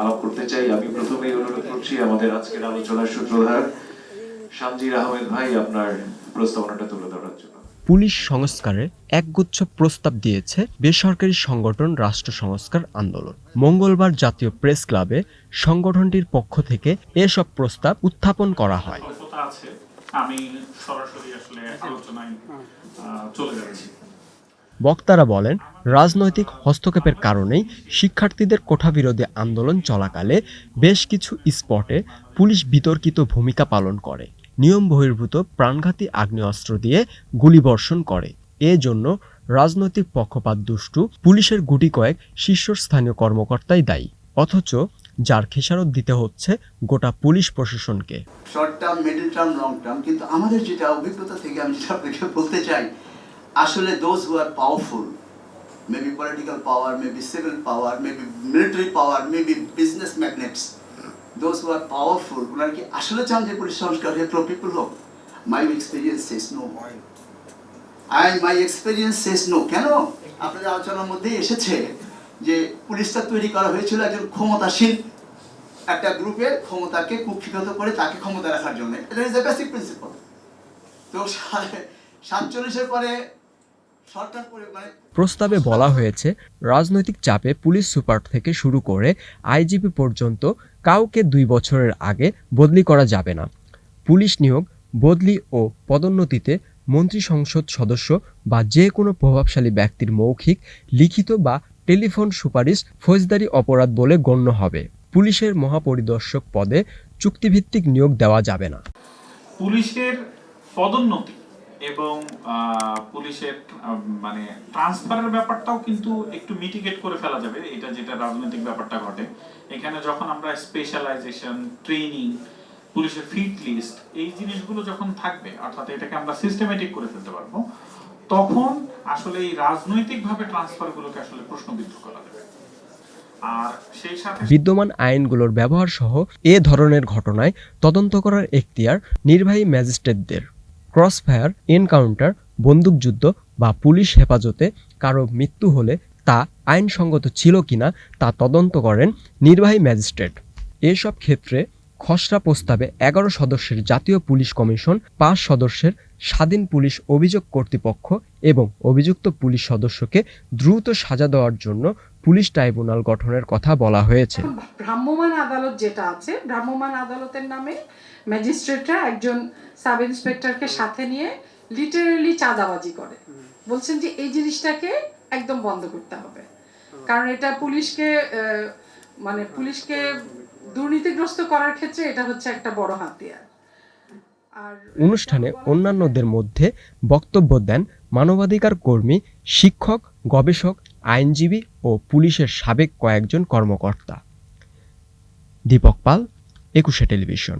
আলাপ করতে চাই। আমি প্রথমেই অনুরোধ করছি আমাদের আজকের আলোচনার সূত্রধার শামজির আহমেদ ভাই আপনার প্রস্তাবনাটা তুলে ধরার জন্য। পুলিশ সংস্কারে একগুচ্ছ প্রস্তাব দিয়েছে বেসরকারি সংগঠন রাষ্ট্র সংস্কার আন্দোলন। মঙ্গলবার জাতীয় প্রেস ক্লাবে সংগঠনটির পক্ষ থেকে এসব প্রস্তাব উত্থাপন করা হয়। আমি সরাসরি আসলে আলোচনায় চলে যাচ্ছি। বক্তারা বলেন রাজনৈতিক হস্তক্ষেপের কারণেই শিক্ষার্থীদের কোঠাবিরোধী আন্দোলন চলাকালে বেশ কিছু স্পটে পুলিশ বিতর্কিত ভূমিকা পালন করে। নিয়ম বহির্ভূত প্রাণঘাতী আগ্নেয়াস্ত্র দিয়ে গুলিবর্ষণ করে। এজন্য রাজনৈতিক পক্ষপাত দুষ্টু পুলিশের গুটি কয়েক শীর্ষস্থানীয় কর্মকর্তাই দায়ী। অথচ যার খেসারত দিতে হচ্ছে গোটা পুলিশ প্রশাসনকে। Short term middle term long term কিন্তু আমাদের যেটা অভিজ্ঞতা থেকে আমি যেটা বলতে চাই, আসলে those who are powerful maybe political power maybe civil power maybe military power maybe business magnates those who are powerful ওনারা কি আসলে চান যে পুলিশ সংস্কার হয়ে প্রো পিপল হোক? My experience says no I my experience says no কেন? আপনাদের আলোচনার মধ্যে এসেছে যে পুলিশটা তৈরি করা হয়েছিল একজন ক্ষমতাসীন একটা গ্রুপের ক্ষমতাকে কুক্ষিগত করে তাকে ক্ষমতা রাখার জন্য। এটা ইজ দ্য বেসিক প্রিন্সিপাল তো সাতচল্লিশের পরে প্রস্তাবে বলা হয়েছে রাজনৈতিক চাপে পুলিশ সুপার থেকে শুরু করে আইজিপি পর্যন্ত কাউকে দুই বছরের আগে বদলি করা যাবে না। পুলিশ নিয়োগ বদলি ও পদোন্নতিতে মন্ত্রী সংসদ সদস্য বা যে কোনো প্রভাবশালী ব্যক্তির মৌখিক লিখিত বা টেলিফোন সুপারিশ ফৌজদারি অপরাধ বলে গণ্য হবে। পুলিশের মহাপরিদর্শক পদে চুক্তিভিত্তিক নিয়োগ দেওয়া যাবে না। পুলিশের পদোন্নতি এবং পুলিশের মানে ট্রান্সফারের ব্যাপারটাও কিন্তু একটু মিটিগেট করে ফেলা যাবে। এটা যেটা রাজনৈতিক ব্যাপারটা ঘটে। এখানে যখন আমরা স্পেশালাইজেশন ট্রেনিং পুলিশের ফিট লিস্ট এই জিনিসগুলো যখন থাকবে, অর্থাৎ এটাকে আমরা সিস্টেমেটিক করে ফেলতে পারব, তখন আসলে এই রাজনৈতিকভাবে ট্রান্সফারগুলোকে আসলে প্রশ্নবিদ্ধ করা যাবে। বিদ্যমান আইনগুলোর ব্যবহার সহ এ ধরনের ঘটনায় তদন্ত করার এখতিয়ার নির্বাহী ম্যাজিস্ট্রেটদের। ক্রসফায়ার, এনকাউন্টার, বন্দুকযুদ্ধ বা পুলিশ হেফাজতে কারও মৃত্যু হলে তা আইনসঙ্গত ছিল কিনা তা তদন্ত করেন নির্বাহী ম্যাজিস্ট্রেট। এসব ক্ষেত্রে খসড়া প্রস্তাবে এগারো সদস্যের জাতীয় পুলিশ কমিশন, পাঁচ সদস্যের স্বাধীন পুলিশ অভিযোগ কর্তৃপক্ষ এবং অভিযুক্ত পুলিশ সদস্যকে দ্রুত সাজা দেওয়ার জন্য পুলিশ ট্রাইব্যুনাল গঠনের কথা বলা হয়েছে। এখন ভ্রাম্যমাণ আদালত যেটা আছে, ভ্রাম্যমাণ আদালতের নামে ম্যাজিস্ট্রেটরা একজন সাব ইন্সপেক্টরকে সাথে নিয়ে লিটারেলি চাঁদাবাজি করে। বলছেন যে এই জিনিসটাকে একদম বন্ধ করতে হবে। কারণ এটা পুলিশকে মানে পুলিশকে দুর্নীতিগ্রস্ত করার ক্ষেত্রে এটা হচ্ছে একটা বড় হাতিয়ার। অনুষ্ঠানে অন্যান্যদের মধ্যে বক্তব্য দেন মানবাধিকার কর্মী, শিক্ষক, গবেষক, আইনজীবী ও পুলিশের সাবেক কয়েকজন কর্মকর্তা। দীপক পাল, একুশে টেলিভিশন।